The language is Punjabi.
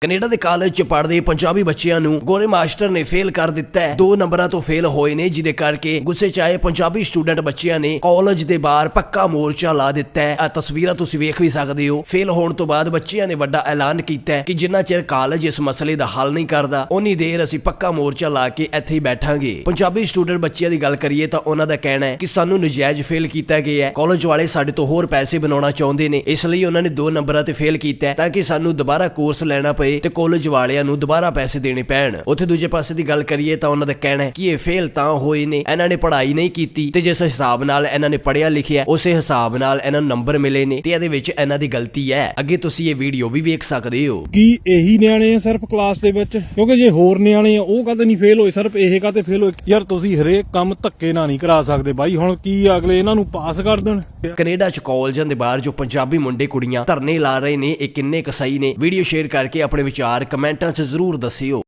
ਕੈਨੇਡਾ ਦੇ ਕਾਲਜ ਚ ਪੜ੍ਹਦੇ ਪੰਜਾਬੀ ਬੱਚਿਆਂ ਨੂੰ ਗੋਰੇ ਮਾਸਟਰ ਨੇ ਫੇਲ ਕਰ ਦਿੱਤਾ ਹੈ। ਦੋ ਨੰਬਰਾਂ ਤੋਂ ਫੇਲ ਹੋਏ ਨੇ, ਜਿਹਦੇ ਕਰਕੇ ਗੁੱਸੇ ਚ ਆਏ ਪੰਜਾਬੀ ਸਟੂਡੈਂਟ ਬੱਚਿਆਂ ਨੇ ਕਾਲਜ ਦੇ ਬਾਹਰ ਪੱਕਾ ਮੋਰਚਾ ਲਾ ਦਿੱਤਾ ਹੈ। ਆ ਤਸਵੀਰਾਂ ਤੁਸੀਂ ਵੇਖ ਵੀ ਸਕਦੇ ਹੋ। ਫੇਲ ਹੋਣ ਤੋਂ ਬਾਅਦ ਬੱਚਿਆਂ ਨੇ ਵੱਡਾ ਐਲਾਨ ਕੀਤਾ ਕਿ ਜਿੰਨਾ ਚਿਰ ਕਾਲਜ ਇਸ ਮਸਲੇ ਦਾ ਹੱਲ ਨਹੀਂ ਕਰਦਾ ਉਨੀ ਦੇਰ ਅਸੀਂ ਪੱਕਾ ਮੋਰਚਾ ਲਾ ਕੇ ਇੱਥੇ ਹੀ ਬੈਠਾਂਗੇ। ਪੰਜਾਬੀ ਸਟੂਡੈਂਟ ਬੱਚਿਆਂ ਦੀ ਗੱਲ ਕਰੀਏ ਤਾਂ ਉਹਨਾਂ ਦਾ ਕਹਿਣਾ ਹੈ ਕਿ ਸਾਨੂੰ ਨਜਾਇਜ਼ ਫੇਲ ਕੀਤਾ ਗਿਆ ਹੈ। ਕਾਲਜ ਵਾਲੇ ਸਾਡੇ ਤੋਂ ਹੋਰ ਪੈਸੇ ਬਣਾਉਣਾ ਚਾਹੁੰਦੇ ਨੇ, ਇਸ ਲਈ ਉਹਨਾਂ ਨੇ ਦੋ ਨੰਬਰਾਂ ਤੇ ਫੇਲ ਕੀਤਾ ਤਾਂ ਕਿ ਸਾਨੂੰ ਦੁਬਾਰਾ ਕੋਰਸ ਲੈਣਾ ਪਏ ਤੇ ਕਾਲਜ ਵਾਲਿਆਂ ਨੂੰ ਦੁਬਾਰਾ ਪੈਸੇ ਦੇਣੇ ਪੈਣ। ਉੱਥੇ ਦੂਜੇ ਪਾਸੇ ਦੀ ਗੱਲ ਕਰੀਏ ਤਾਂ ਉਹਨਾਂ ਦਾ ਕਹਿਣਾ ਹੈ ਕਿ ਇਹ ਫੇਲ ਤਾਂ ਹੋਏ ਨੇ ਇਹਨਾਂ ਨੇ ਪੜ੍ਹਾਈ ਨਹੀਂ ਕੀਤੀ ਤੇ ਜਿਸ ਹਿਸਾਬ ਨਾਲ ਇਹਨਾਂ ਨੇ ਪੜ੍ਹਿਆ ਲਿਖਿਆ ਉਸੇ ਹਿਸਾਬ ਨਾਲ ਇਹਨਾਂ ਨੂੰ ਨੰਬਰ ਮਿਲੇ ਨੇ ਤੇ ਇਹਦੇ ਵਿੱਚ ਇਹਨਾਂ ਦੀ ਗਲਤੀ ਹੈ। ਅੱਗੇ ਤੁਸੀਂ ਇਹ ਵੀਡੀਓ ਵੀ ਵੇਖ ਸਕਦੇ ਹੋ। ਕੀ ਇਹੀ ਨਿਆਣੇ ਆ ਸਿਰਫ ਕਲਾਸ ਦੇ ਵਿੱਚ? ਕਿਉਂਕਿ ਜੇ ਹੋਰ ਨਿਆਣੇ ਆ ਉਹ ਕਦੇ ਨਹੀਂ ਫੇਲ ਹੋਏ ਸਿਰਫ ਇਹ ਕਦੇ ਫੇਲ ਹੋਏ? ਯਾਰ ਤੁਸੀਂ ਹਰੇਕ ਕੰਮ ਧੱਕੇ ਨਾਲ ਨਹੀਂ ਕਰਾ ਸਕਦੇ ਬਾਈ ਹੁਣ ਕੀ ਅਗਲੇ ਇਹਨਾਂ ਨੂੰ ਪਾਸ ਕਰ ਦੇਣ? ਕੈਨੇਡਾ ਚ ਕਾਲਜਾਂ ਦੇ ਬਾਹਰ ਜੋ ਪੰਜਾਬੀ ਮੁੰਡੇ ਕੁੜੀਆਂ ਧਰਨੇ ਲਾ ਰਹੇ ਨੇ ਇਹ ਕਿੰਨੇ ਕੁ ਸਹੀ ਨੇ? ਵੀਡੀਓ ਸ਼ੇਅਰ ਕਰਕੇ ਆਪਣੇ ਵਿਚਾਰ ਕਮੈਂਟਾਂ 'ਚ ਜ਼ਰੂਰ ਦੱਸਿਓ।